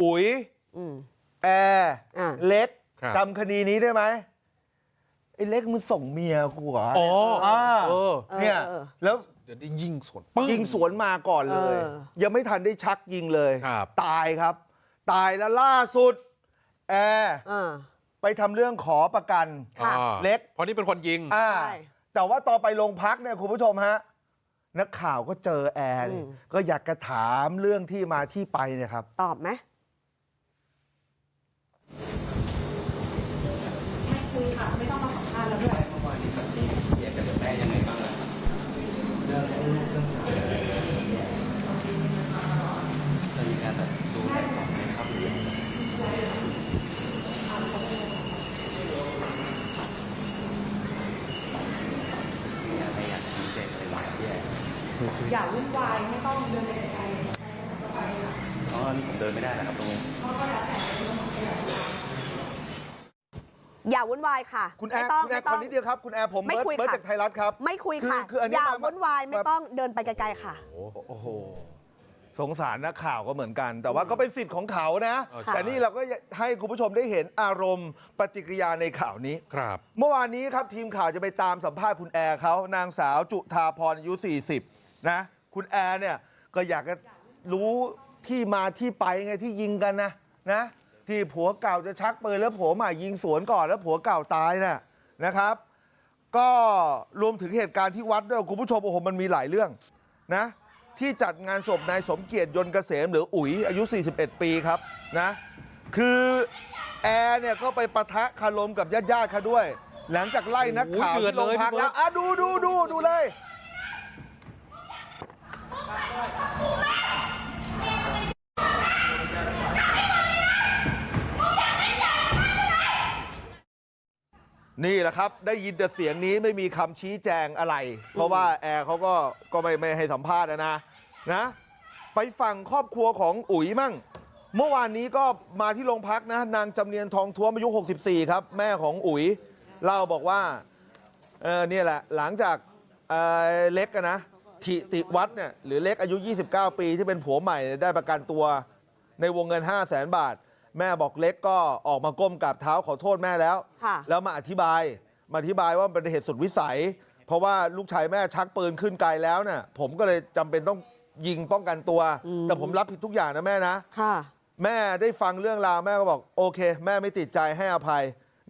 อุ๋ยอืมแอร์อ่าเล็กครับจำคดีนี้ได้ไหมไอ้เล็กมึงส่งเมียกูเหรออ๋ออ่าเออเนี่ยเออแล้วเดี๋ยวได้ยิงสวนปึ้งยิงสวนมาก่อนเลยเออยังไม่ทันได้ชักยิงเลยครับตายครับ ตายแล้วล่าสุด แอร์อ่าไปทำเรื่องขอประกันค่ะอ่าเล็ก เพราะนี่เป็นคนยิงอ่าใช่แต่ว่าตอนไปโรงพักเนี่ยคุณผู้ชมฮะนักข่าวก็เจอแอร์เลยอืมก็อยากจะถามเรื่องที่มาที่ไปเนี่ยครับ ตอบไหมไม่คุยค่ะ ไม่ต้องมาสัมภาษณ์แล้วด้วย เมื่อวานนี้กับที่เคลียร์กันกับแม่ยังไงบ้างล่ะครับเรื่องเรื่องเรื่องเรามีการแบบดูแลต่อไหมครับหรือยังไงไม่อยากชี้แจงอะไรหลายแย่ อย่าวุ่นวายไม่ต้องเดินไปไกลอ๋อนี่ผมเดินไม่ได้นะครับตรงนี้ อย่าวุ่นวายค่ะคุณแอไม่ร์ต้องคุณแอไม่ร์ต้คองนนิดเดียวครับคุณแอร์ผมไม่เบิร์ตคุยเบิร์ตค่ะ จากไทยรัฐครับไม่คุยคือค่ะคืออันนี้อย่ามาวุ่นวายไม่มาต้องเดินไปไกลๆค่ะ โอ้โหสงสารนักข่าวก็เหมือนกัน แต่ว่าก็เป็นสิทธิ์ของเขานะ เออใช่ แต่นี่เราก็ให้คุณผู้ชมได้เห็นอารมณ์ปฏิกิริยาในข่าวนี้ ครับ เมื่อวานนี้ครับทีมข่าวจะไปตามสัมภาษณ์คุณแอร์เขานางสาวจุธาพรอายุ 40 นะคุณแอร์เนี่ยก็อยากจะรู้ที่มาที่ไปไงที่ยิงกันนะนะที่ผัวเก่าจะชักปืนแล้วผัวใหม่ยิงสวนก่อนแล้วผัวเก่าตายน่ะนะครับ ก็รวมถึงเหตุการณ์ที่วัดด้วยคุณผู้ชมโอ้โหมันมีหลายเรื่องนะที่จัดงานศพนายสมเกียรติยนต์เกษมหรืออุ๋ยอายุ 41 ปีครับนะคือแอร์เนี่ยก็ไปปะทะคารมกับญาติๆเขาด้วย หลังจากไล่นักข่าวโอ้โหเดือดที่โรงพักเลยพี่เบิแล้ร์วตอะดูดูดูดูเลย นี่แหละครับได้ยินแต่เสียงนี้ไม่มีคำชี้แจงอะไร เพราะว่าแอร์เขาก็ก็ไม่ไม่ให้สัมภาษณ์นะนะนะไปฟังครอบครัวของอุ๋ยมั่ง เมื่อวานนี้ก็มาที่โรงพักนะ นางจำเนียนทองท้วมอายุ 64 ครับ แม่ของอุ๋ยเล่าบอกว่าเออเนี่ยแหละหลังจากเอ่อเล็กอะนะทิติวัฒน์เนี่ยหรือเล็กอายุ 29 ปีที่เป็นผัวใหม่เนี่ยได้ประกันตัวในวงเงิน 5 0 0แสนบาท แม่บอกเล็กก็ออกมาก้มกราบเท้าขอโทษแม่แล้วค่ะแล้วมาอธิบายมาอธิบายว่ามันเป็นเหตุสุดวิสัย เพราะว่าลูกชายแม่ชักปืนขึ้นไกลแล้วน่ะผมก็เลยจำเป็นต้องยิงป้องกันตัวอืมแต่ผมรับผิดทุกอย่างนะแม่นะค่ะแม่ได้ฟังเรื่องราวแม่ก็บอกโอเค แม่ไม่ติดใจให้อภัย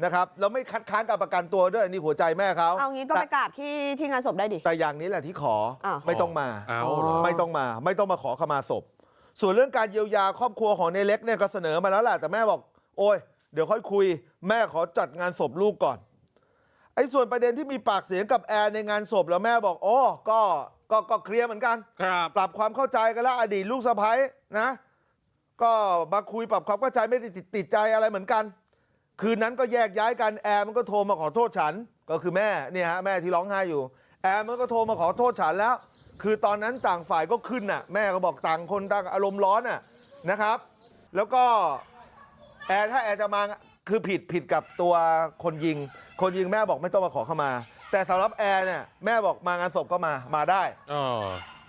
นะครับแล้วไม่คัดค้านการประกันตัวด้วยนี่หัวใจแม่เขาเอางี้ก็ไปแต่กราบที่ที่งานศพได้ดิแต่อย่างนี้แหละที่ขออ้าวไม่ต้องมาเอาอ๋อเหรอไม่ต้องมา ไม่ต้องมาขอขมาศพ ส่วนเรื่องการเยียวยาครอบครัวของในเล็กเนี่ยก็เสนอมาแล้วแหละแต่แม่บอกโอ้ยเดี๋ยวค่อยคุยแม่ขอจัดงานศพลูกก่อนไอ้ส่วนประเด็นที่มีปากเสียงกับแอนในงานศพแล้วแม่บอกโอ้ก็ก็ก็เคลียร์เหมือนกันครับปรับความเข้าใจกันแล้วอดีตลูกสะพ้ยนะก็มาคุยปรับความเข้าใจไม่ได้ติดติดใจอะไรเหมือนกัน คืนนั้นก็แยกย้ายกันแอร์มันก็โทรมาขอโทษฉัน ก็คือแม่เนี่ยฮะแม่ที่ร้องไห้อยู่ แอร์มันก็โทรมาขอโทษฉันแล้ว คือตอนนั้นต่างฝ่ายก็ขึ้นน่ะแม่ก็บอกต่างคนต่างอารมณ์ร้อนน่ะนะครับแล้วก็แอร์ถ้าแอร์จะมาคือผิดผิดกับตัวคนยิง คนยิงแม่บอกไม่ต้องมาขอเข้ามา แต่สำหรับแอร์เนี่ยแม่บอกมางานศพก็มามาได้เออ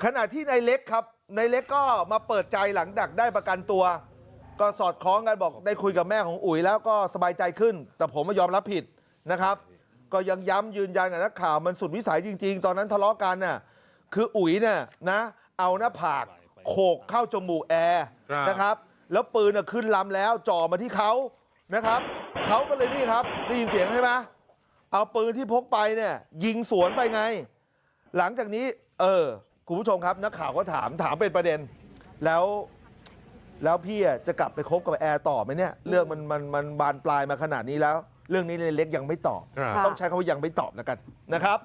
ขณะที่นายเล็กครับนายเล็กก็มาเปิดใจหลังดักได้ประกันตัว ก็สอดคล้องกันบอกได้คุยกับแม่ของอุ๋ยแล้วก็สบายใจขึ้น แต่ผมไม่ยอมรับผิดนะครับ ก็ยังย้ำยืนยันกับนักข่าวมันสุดวิสัยจริง ๆ ตอนนั้นทะเลาะกันน่ะ คืออุ๋ยเนี่ยนะเอาหน้าผากโขกเข้าจมูกแอร์ครับนะครับแล้วปืนน่ะขึ้นลำแล้วจ่อมาที่เขานะครับเขาก็เลยนี่ครับได้ยินเสียงใช่ไหมเอาปืนที่พกไปเนี่ยยิงสวนไปไง หลังจากนี้ เออคุณผู้ชมครับนักข่าวก็ถามถามเป็นประเด็น แล้ว แล้วพี่อะจะกลับไปคบกับแอร์ต่อไหมเนี่ย เรื่องมันมันมันบานปลายมาขนาดนี้แล้ว เรื่องนี้ในเล็กยังไม่ตอบครับค่ะต้องใช้คำว่ายังไม่ตอบแล้วกันนะครับ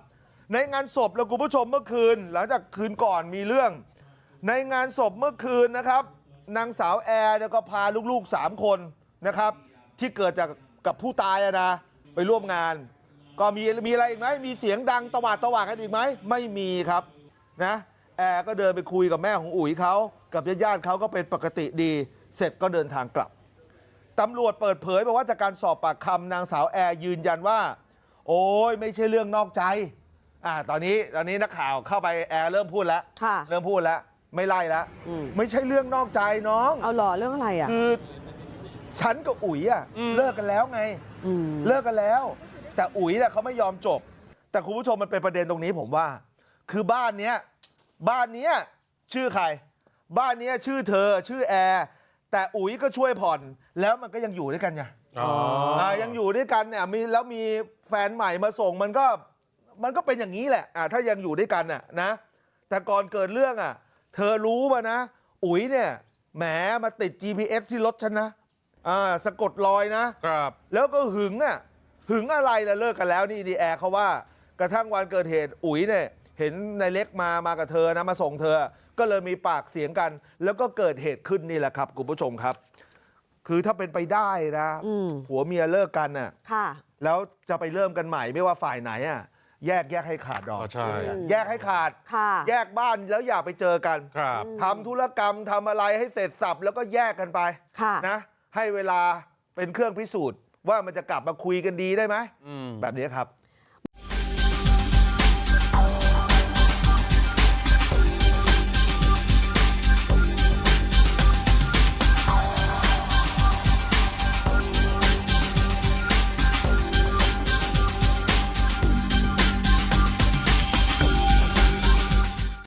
ในงานศพแล้วคุณผู้ชมเมื่อคืนหลังจากคืนก่อนมีเรื่องในงานศพเมื่อคืนนะครับนางสาวแอร์ก็พาลูกๆสามคนนะครับที่เกิดจากกับผู้ตายนะไปร่วมงาน ก็มีมีอะไรอีกไหมมีเสียงดังตวาดตวาดกันอีกไหมไม่มีครับนะแอร์ก็เดินไปคุยกับแม่ของอุ๋ยเขากับญาติๆเขาก็เป็นปกติดีเสร็จก็เดินทางกลับตำรวจเปิดเผยบอกว่าจากการสอบปากคำนางสาวแอร์ยืนยันว่า โอ้ยไม่ใช่เรื่องนอกใจ อ่าตอนนี้ตอนนี้นักข่าวเข้าไปแอร์เริ่มพูดแล้วค่ะ เริ่มพูดแล้ว ไม่ไล่ละอืม ไม่ใช่เรื่องนอกใจน้อง เอาหล่อเรื่องอะไรอะ คือฉันกับอุ๋ยอะอืม เลิกกันแล้วไง อืมเลิกกันแล้ว แต่อุ๋ยเนี่ยเขาไม่ยอมจบ แต่คุณผู้ชมมันเป็นประเด็นตรงนี้ผมว่า คือบ้านเนี้ยบ้านเนี้ยชื่อใคร บ้านเนี้ยชื่อเธอชื่อแอร์แต่อุ๋ยก็ช่วยผ่อนแล้วมันก็ยังอยู่ด้วยกันไง อ๋ออ่ายังอยู่ด้วยกันเนี่ยมีแล้วมีแฟนใหม่มาส่งมันก็ มันก็เป็นอย่างนี้แหละอ่าถ้ายังอยู่ด้วยกันน่ะนะแต่ก่อนเกิดเรื่องอะเธอรู้ป่ะนะอุ๋ยเนี่ยแหมมาติด GPS ที่รถฉันนะอ่าสะกดรอยนะครับแล้วก็หึงอะหึงอะไรล่ะเลิกกันแล้วนี่ดีแอร์เขาว่ากระทั่งวันเกิดเหตุอุ๋ยเนี่ยเห็นนายเล็กมามากับเธอนะมาส่งเธอ ก็เลยมีปากเสียงกัน แล้วก็เกิดเหตุขึ้นนี่แหละครับคุณผู้ชมครับ คือถ้าเป็นไปได้นะอืมผัวเมียเลิกกันน่ะค่ะแล้วจะไปเริ่มกันใหม่ไม่ว่าฝ่ายไหนอะ แยกแยกให้ขาดดอกอ๋อใช่แยกให้ขาดค่ะแยกบ้านแล้วอย่าไปเจอกันครับทำธุรกรรมทำอะไรให้เสร็จสับแล้วก็แยกกันไปค่ะนะให้เวลาเป็นเครื่องพิสูจน์ว่ามันจะกลับมาคุยกันดีได้ไหมอืมแบบนี้ครับ